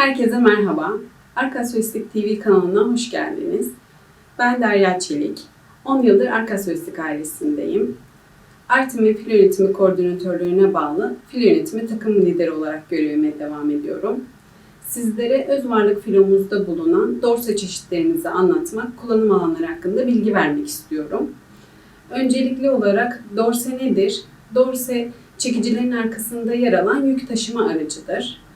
Herkese merhaba. Arkasyoistik TV kanalına hoş geldiniz. Ben Derya Çelik. 10 yıldır Arkasyoistik ailesindeyim. Artim ve filo yönetimi koordinatörlüğüne bağlı filo yönetimi takım lideri olarak görevime devam ediyorum. Sizlere öz varlık filomuzda bulunan dorse çeşitlerimizi anlatmak, kullanım alanları hakkında bilgi vermek istiyorum. Öncelikli olarak dorse nedir? Dorse çekicilerin arkasında yer alan yük taşıma aracıdır.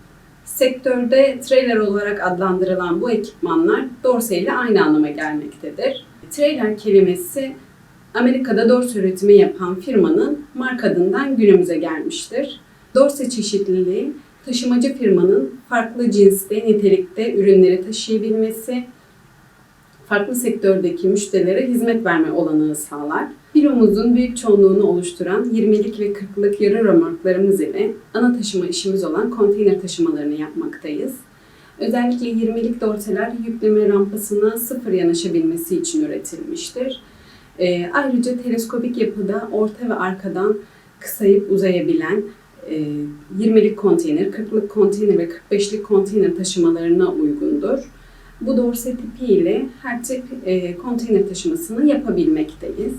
Sektörde trailer olarak adlandırılan bu ekipmanlar dorse ile aynı anlama gelmektedir. Trailer kelimesi Amerika'da dorse üretimi yapan firmanın marka adından günümüze gelmiştir. Dorse çeşitliliği taşımacı firmanın farklı cinste, nitelikte ürünleri taşıyabilmesi, farklı sektördeki müşterilere hizmet verme olanağı sağlar. Filomuzun büyük çoğunluğunu oluşturan 20'lik ve 40'lık yarı römorklarımız ile ana taşıma işimiz olan konteyner taşımalarını yapmaktayız. Özellikle 20'lik dorseler yükleme rampasına sıfır yanaşabilmesi için üretilmiştir. Ee, ayrıca teleskopik yapıda orta ve arkadan kısayıp uzayabilen e, 20'lik konteyner, 40'lık konteyner ve 45'lik konteyner taşımalarına uygundur. Bu dorse tipi ile her tip e, konteyner taşımasını yapabilmekteyiz.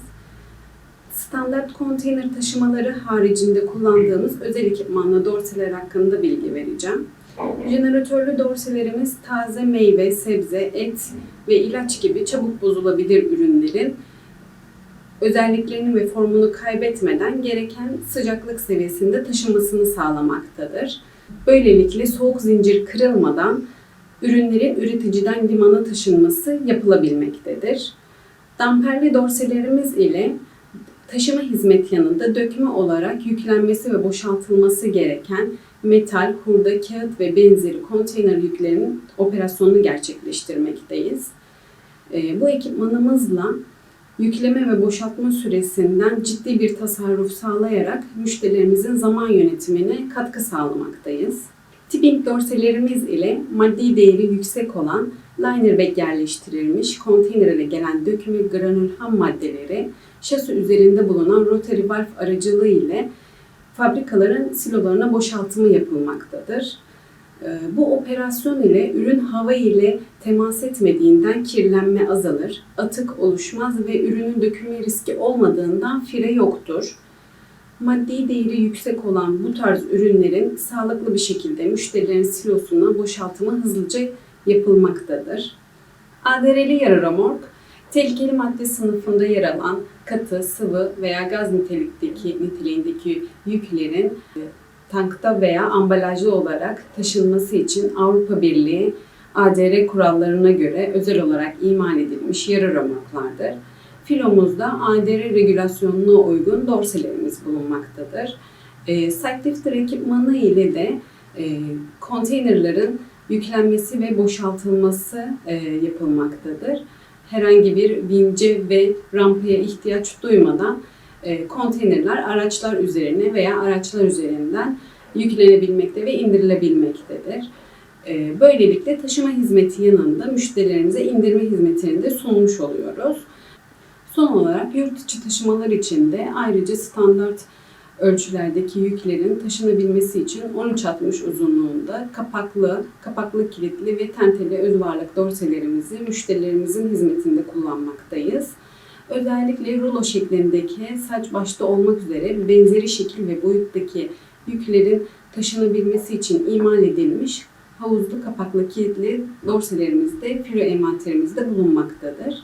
Standart konteyner taşımaları haricinde kullandığımız özel ekipmanla dorseler hakkında bilgi vereceğim. Jeneratörlü dorselerimiz taze meyve, sebze, et ve ilaç gibi çabuk bozulabilir ürünlerin özelliklerini ve formunu kaybetmeden gereken sıcaklık seviyesinde taşınmasını sağlamaktadır. Böylelikle soğuk zincir kırılmadan ürünlerin üreticiden limana taşınması yapılabilmektedir. Damperli dorselerimiz ile taşıma hizmeti yanında dökme olarak yüklenmesi ve boşaltılması gereken metal, hurda, kağıt ve benzeri konteyner yüklerinin operasyonunu gerçekleştirmekteyiz. Ee, Bu ekipmanımızla yükleme ve boşaltma süresinden ciddi bir tasarruf sağlayarak müşterilerimizin zaman yönetimine katkı sağlamaktayız. Tipping dorselerimiz ile maddi değeri yüksek olan liner bag yerleştirilmiş konteynere gelen dökümü granül ham maddeleri şasi üzerinde bulunan rotary valve aracılığı ile fabrikaların silolarına boşaltımı yapılmaktadır. Ee, Bu operasyon ile ürün hava ile temas etmediğinden kirlenme azalır, atık oluşmaz ve ürünün dökülme riski olmadığından fire yoktur. Maddi değeri yüksek olan bu tarz ürünlerin sağlıklı bir şekilde müşterilerin silosuna boşaltımı hızlıca yapılmaktadır. ADR'li yarı römork, tehlikeli madde sınıfında yer alan katı, sıvı veya gaz nitelikteki niteliğindeki yüklerin e, tankta veya ambalajlı olarak taşınması için Avrupa Birliği ADR kurallarına göre özel olarak imal edilmiş yarı römorklardır. Filomuzda ADR regülasyonuna uygun dorselerimiz bulunmaktadır. E, Sightlifter ekipmanı ile de e, konteynerların yüklenmesi ve boşaltılması e, yapılmaktadır. Herhangi bir vince ve rampaya ihtiyaç duymadan e, konteynerler araçlar üzerine veya araçlar üzerinden yüklenebilmekte ve indirilebilmektedir. E, Böylelikle taşıma hizmeti yanında müşterilerimize indirme hizmetini de sunmuş oluyoruz. Son olarak yurt içi taşımalar için de ayrıca standart ölçülerdeki yüklerin taşınabilmesi için 13.60 uzunluğunda kapaklı, kapaklı kilitli ve tenteli öz varlık dorselerimizi müşterilerimizin hizmetinde kullanmaktayız. Özellikle rulo şeklindeki saç başta olmak üzere benzeri şekil ve boyuttaki yüklerin taşınabilmesi için imal edilmiş havuzlu kapaklı kilitli dorselerimiz de filo envanterimizde bulunmaktadır.